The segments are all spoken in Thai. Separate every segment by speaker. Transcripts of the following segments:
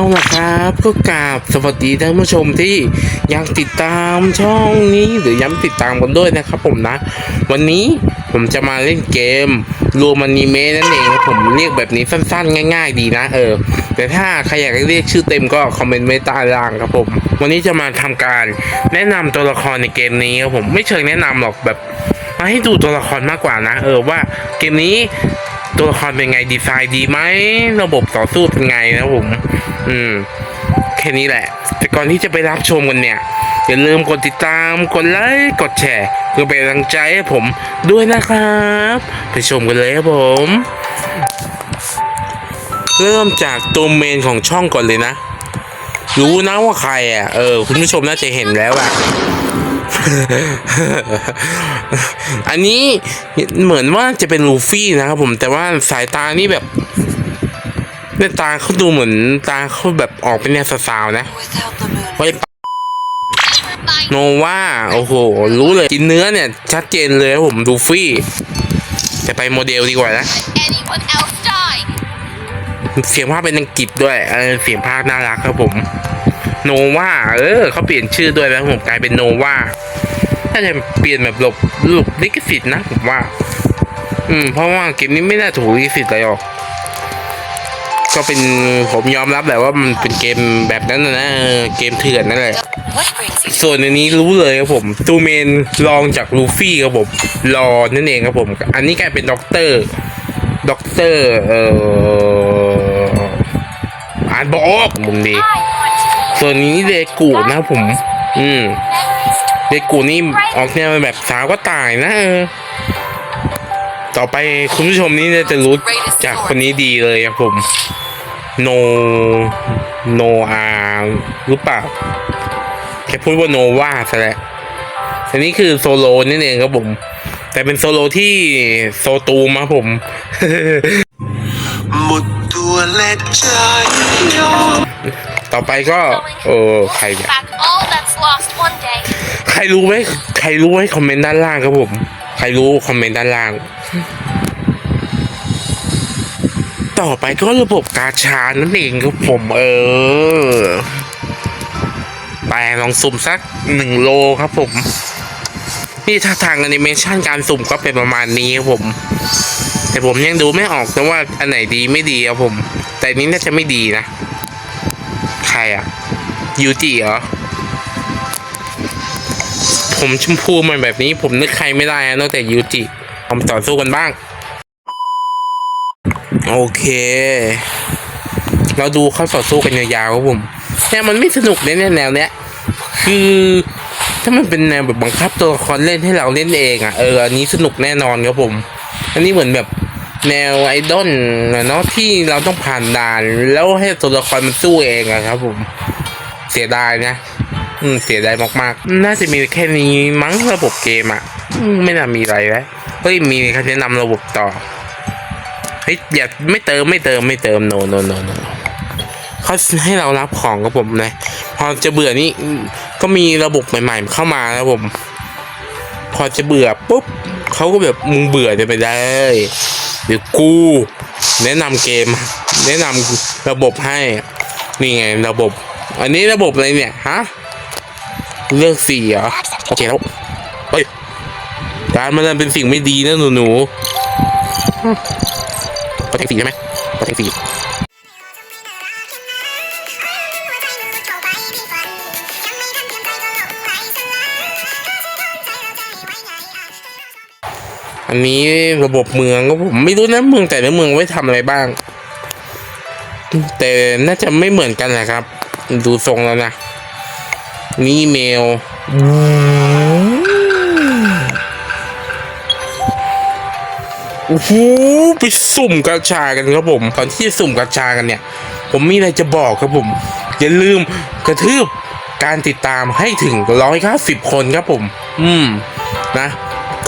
Speaker 1: เอาล่ะครับก็กราบสวัสดีท่านผู้ชมที่ยังติดตามช่องนี้หรือย้ำติดตามกันด้วยนะครับผมนะ วันนี้ผมจะมาเล่นเกมรวมอนิเมะนั่นเองครับผมเรียกแบบนี้สั้นๆ ง่าย ๆ ดีนะเออ แต่ถ้าใครอยากเรียกชื่อเต็มก็คอมเมนต์ไว้ใต้ล่างครับผม วันนี้จะมาทำการแนะนำตัวละครในเกมนี้ครับผมไม่เชิงแนะนำหรอกแบบมาให้ดูตัวละครมากกว่านะ เออว่าเกมนี้ตัวละครเป็นไงดีไซน์ดีไหมระบบต่อสู้เป็นไงนะผม อืมแค่นี้แหละ แต่ก่อนที่จะไปรับชมกันเนี่ย อย่าลืมกดติดตาม กดไลค์ กดแชร์ เพื่อเป็นกำลังใจให้ผมด้วยนะครับ ไปชมกันเลยครับผม เริ่มจากตัวเมนของช่องก่อนเลยนะ รู้นะว่าใครอะ เออ คุณผู้ชมน่าจะเห็นแล้วอะ อันนี้เหมือนว่าจะเป็นลูฟี่นะครับผม แต่ว่าสายตานี่แบบ เนี่ยตาเขาดูเหมือนตาเขาแบบออกเป็นแนวสาวๆนะ
Speaker 2: Without the moon,
Speaker 1: ไว้ปะโนว่าโอ้โห รู้เลยกินเนื้อเนี่ย ชัดเจนเลยครับผมลูฟี่จะไปโมเดลดีกว่านะ
Speaker 2: anyone else die.
Speaker 1: เสียงภาคเป็นอังกฤษด้วยเออเสียงภาคน่ารักครับผมโนวาเออเขาเปลี่ยนชื่อด้วยแล้วผมกลายเป็นโนวาน่าจะเปลี่ยนแบบหลบหลบลิขสิทธิ์นะผมว่า อืมเพราะว่าเกมนี้ไม่น่าถูกลิขสิทธิ์เลยหรอก ก็เป็นผมยอมรับแหละว่ามันเป็นเกมแบบนั้นนะเกมเถื่อนนั่นแหละ ส่วนอันนี้รู้เลยครับผมตูเมนรองจากลูฟี่ครับผมรอนั่นเองครับผม อันนี้กลายเป็นด็อกเตอร์ด็อกเตอร์เอ่ออ่านบอกมุมดี ส่วนนี้เดกูนะครับผม อืมเดกูนี่ออกแนวแบบสาวก็ตายนะเออต่อไปคุณผู้ชมนี่จะรู้จากคนนี้ดีเลยครับผม โนโนอาหรือเปล่าแค่พูดว่าโนวาซะแล้วอันนี้คือโซโลนี่เองครับผม แต่เป็นโซโลที่โซตูมครับผม
Speaker 3: หมดตัวและใจยอม
Speaker 1: ต่อไปก็เออใครเนี่ย
Speaker 2: back all that's lost one day.
Speaker 1: ใครรู้ไหมใครรู้ให้คอมเมนต์ด้านล่างครับผม ใครรู้คอมเมนต์ด้านล่าง ต่อไปก็ระบบกาชานั่นเองครับผมเออไปลองสุ่มสักหนึ่งโลครับผม นี่ถ้าทางแอนิเมชันการสุ่มก็เป็นประมาณนี้ครับผม แต่ผมยังดูไม่ออกนะว่าอันไหนดีไม่ดีครับผม แต่นนี้น่าจะไม่ดีนะ ใครอะยูจิเหรอ ผมชมพูมันแบบนี้ ผมนึกใครไม่ได้นะนอกจากยูจิเอามาต่อสู้กันบ้าง โอเค เราดูเขาต่อสู้กันยาวๆครับผมเนี่มันไม่สนุกในแนวเนี้ยคือถ้ามันเป็นแนวแบบบังคับตัวละครเล่นให้เราเล่นเองอะเอออันนี้สนุกแน่นอนครับผม อันนี้เหมือนแบบแนวไอดอลนะเนาะที่เราต้องผ่านด่าน แล้วให้ตัวละครมันสู้เองอะครับ ผม เสียดายนะ อืมเสียดายมากๆ น่าจะมีแค่นี้มั้งระบบเกมอะไม่น่ามีอะไรแล้วเฮ้ยมีครแนะนำระบบต่อ ฮ้ยอย่าไม่เติมไม่เติมไม่เติมโนโนโนโนเขาให้เรารับของกับผมเลยพอจะเบื่อนี่ก็มีระบบใหม่ ๆ เข้ามาแล้วผม พอจะเบื่อปุ๊บเขาก็แบบมึงเบื่อจะไปได้เดี๋ยวกู แนะนำเกม แนะนำระบบให้ นี่ไงระบบ อันนี้ระบบอะไรเนี่ยฮะเลือกสีเหรอโอเคแล้วเฮ้ยการมันเป็นสิ่งไม่ดีนะหนูหนู ๆประเทศสีใช่ไหมประเทศสีอันนี้ระบบเมืองก็ผมไม่รู้นะเมืองแต่ละเมืองไว้ทำอะไรบ้าง แต่น่าจะไม่เหมือนกันแหละครับ ดูทรงแล้วนะ นี่เมล โอ้โหไปสุ่มกระชากันครับผมก่อนที่จะสุ่มกระชากันเนี่ย ผมมีอะไรจะบอกครับผมอย่าลืมกระทืบการติดตามให้ถึงร้อยเก้าสิบคนครับผม อืมนะ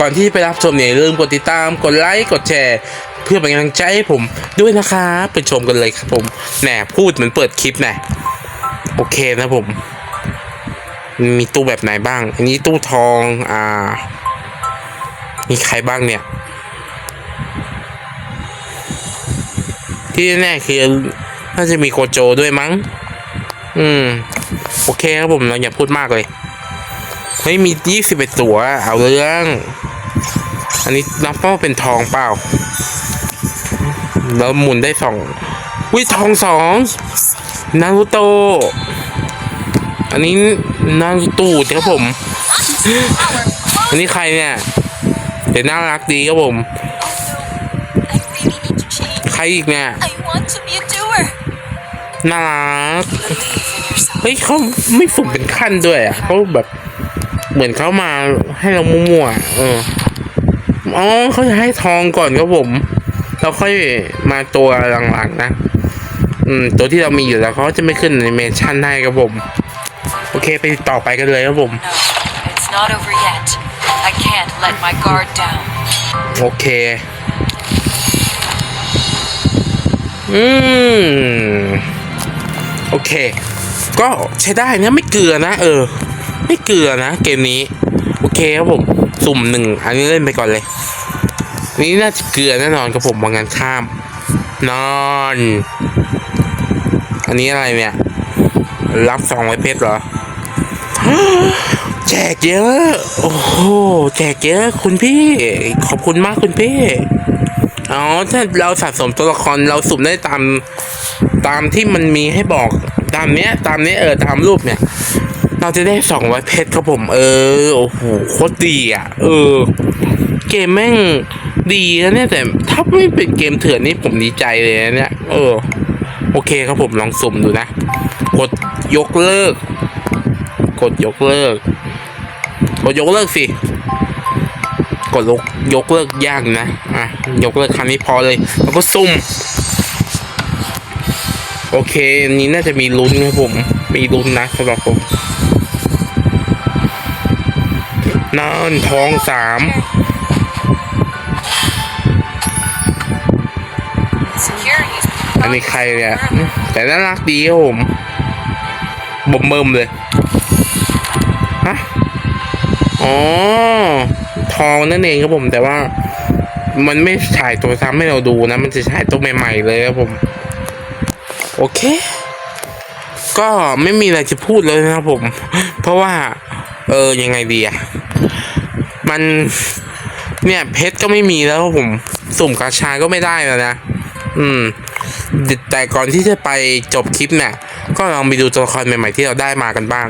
Speaker 1: ก่อนที่จะไปรับชมเนี่ยลืมกดติดตามกดไลค์กดแชร์เพื่อเป็นกำลังใจให้ผมด้วยนะครับไปชมกันเลยครับผมแหนพูดเหมือนเปิดคลิปแหนโอเคนะผม มีตู้แบบไหนบ้าง อันนี้ตู้ทอง อ่า มีใครบ้างเนี่ย ที่แน่ๆคือน่าจะมีโคโจด้วยมั้ง อืม โอเคครับผมเราอย่าพูดมากเลย เฮ้ย มียี่สิบเอ็ดตัวเอาเรื่อง อันนี้นับว่าเป็นทองเปล่าแล้วหมุนได้สองวิทองสองนารูโต อันนี้นารูตูดครับผม อันนี้ใครเนี่ย เดี๋ยวน่ารักดีครับผม
Speaker 2: I really need to change.
Speaker 1: ใค รอีกเนี่ย
Speaker 2: I want to be a doer.
Speaker 1: น่ารัก
Speaker 2: Believe in yourself.
Speaker 1: เฮ้ยเขาไม่สุ่มเป็นขั้นด้วยอะเขาแบบ เหมือนเขามาให้เรามั่วๆอะเอออ๋อเขาจะให้ทองก่อนครับผมแล้วค่อยมาตัวหลังๆนะ อืม ตัวที่เรามีอยู่แล้วเขาจะไม่ขึ้นในเมชั่นให้ครับผม โอเคไปต่อไปกันเลยครับผม
Speaker 4: No, it's not over yet. I can't let my guard down.
Speaker 1: โอเค อืม โอเค ก็ใช้ได้นะไม่เกลือนะ เออ ไม่เกลือนะ เกมนี้ โอเคครับผม สุ่มหนึ่ง อันนี้เล่นไปก่อนเลย นี่น่าจะเกลือแน่นอนครับผมวางงานข้าม นอน อันนี้อะไรเนี่ย รับสองร้อยเพชรเหรอแจกเยอะ โอ้โห แจกเยอะ คุณพี่ ขอบคุณมากคุณพี่ อ๋อถ้าเราสะสมตัวละครเราสุ่มได้ตามตามที่มันมีให้บอกตามเนี้ย ตามเนี้ยเออตามรูปเนี่ย เราจะได้สองร้อยเพชรครับผม เออโอ้โหโคตรดีอะ เออ เกมแม่งดีนะเนี่ยแต่ถ้าไม่เป็นเกมเถื่อนนี่ผมดีใจเลยนะเนี่ยเออ โอเคครับผมลองสุ่มดูนะ กดยกเลิก กดยกเลิก กดยกเลิกสิ กดยกยกเลิกยากนะอะยกเลิกครั้งนี้พอเลย แล้วก็ซุ่มโอเคอันนี้น่าจะมีลุ้นครับผม มีลุ้นนะสำหรับผมนั่นทองสาม
Speaker 4: Security's
Speaker 1: อันนี้ใครเนี่ยแต่น่ารักดีครับผมบ่มเบิ่มเลย ฮะ อ๋อ ทองนั่นเองครับผมแต่ว่ามันไม่ถ่ายตัวซ้ำให้เราดูนะ มันจะถ่ายตัวใหม่ ๆ เลยครับผม โอเค ก็ไม่มีอะไรจะพูดเลยนะครับผม เพราะว่า เออยังไงดีอะมัน เนี่ยเพชรก็ไม่มีแล้วครับผม สุ่มกาชาก็ไม่ได้แล้วนะอืม แต่ก่อนที่จะไปจบคลิปเนี่ยก็ลองไปดูตัวละครใหม่ ๆ ที่เราได้มากันบ้าง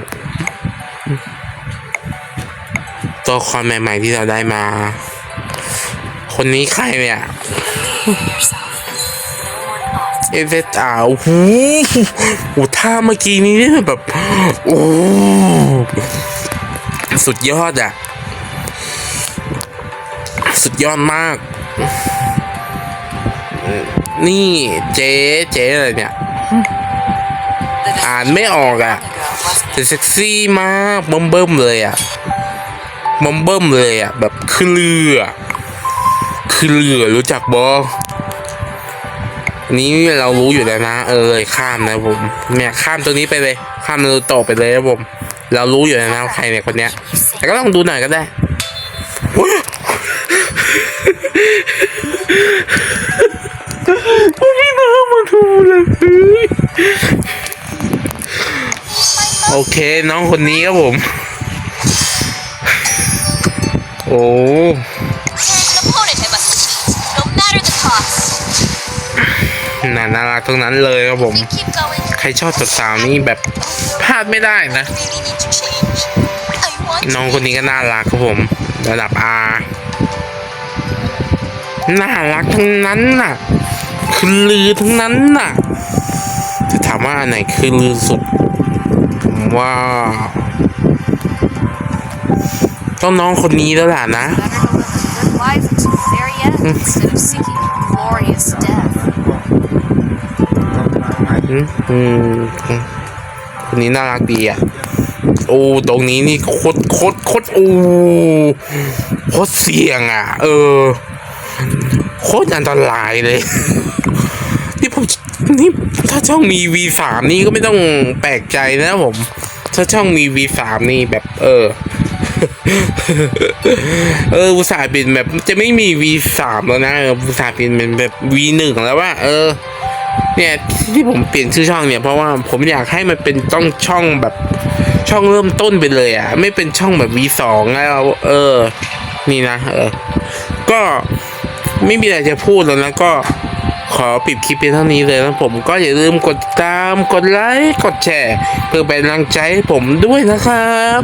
Speaker 1: ตัวละครใหม่ ๆ ที่เราได้มา คนนี้ใครเนี่ยเอเวตอาโอ้หโอ้ท่าเมื่อกี้นี้แบบ โอ้ สุดยอดอะสุดยอดมาก นี่เจ๊เจ๊อะไรเนี่ย อ่านไม่ออกอะแต่เซ็กซี่มากเบิ่มเบิ่มๆเลยอะ เบิ่มเบิ่มเลยอะแบบคือเรือ คือเรือรู้จักบอนี้เรารู้อยู่แล้วนะเออเลยข้ามนะผมเนี่ยข้ามตัวนี้ไปเลย ข้ามนารูโตะไปเลยนะผม เรารู้อยู่แล้วนะใครเนี่ยคนเนี้ย แต่ก็ต้องดูหน่อยก็ได้อุ๊ยไม่น่ามาดูเลยโอเคน้องคนนี้ครับผม โอ้
Speaker 2: And an opponent I must defeat, no matter the cost.
Speaker 1: น่าน่ารักทั้งนั้นเลยครับผม
Speaker 2: We keep going.
Speaker 1: ใครชอบสาวๆนี่แบบพลาดไม่ได้นะ
Speaker 2: Really need to change. I want
Speaker 1: น้องคนนี้ก็น่ารักครับผม ระดับอาน่ารักทั้งนั้นน่ะ คือลือทั้งนั้นน่ะ จะถามว่าอันไหนคือลือสุดผมว่า ต้องน้องคนนี้แล้วล่ะนะ
Speaker 4: better to live a good life until the very end instead of seeking a glorious death.
Speaker 1: อืมอืมคนนี้น่ารักดีอะ โอ้ ตรงนี้นี่โคตรโคตรโคตรโอ้โคตรเสี่ยงอะ เออ โคตรอันตรายเลย นี่ผมนี่ถ้าช่องมี V3 นี่ก็ไม่ต้องแปลกใจนะผม ถ้าช่องมี V3 นี่แบบ เออ เอออุตส่าห์เป็นแบบจะไม่มี V3 แล้วนะอุตส่าห์เป็นเป็นแบบ V1 แล้วว่า เออ เนี่ยที่ผมเปลี่ยนชื่อช่องเนี่ยเพราะว่าผมอยากให้มันเป็นต้องช่องแบบช่องเริ่มต้นไปเลยอะ ไม่เป็นช่องแบบ V2 แล้วเออ นี่นะ เออ ก็ไม่มีอะไรจะพูดแล้วนะก็ ขอปิดคลิปเพียงเท่านี้เลยนะผมก็อย่าลืมกดติดตามกดไลค์กดแชร์ เพื่อเป็นกำลังใจให้ผมด้วยนะครับ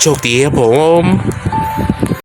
Speaker 1: โชคดีครับผม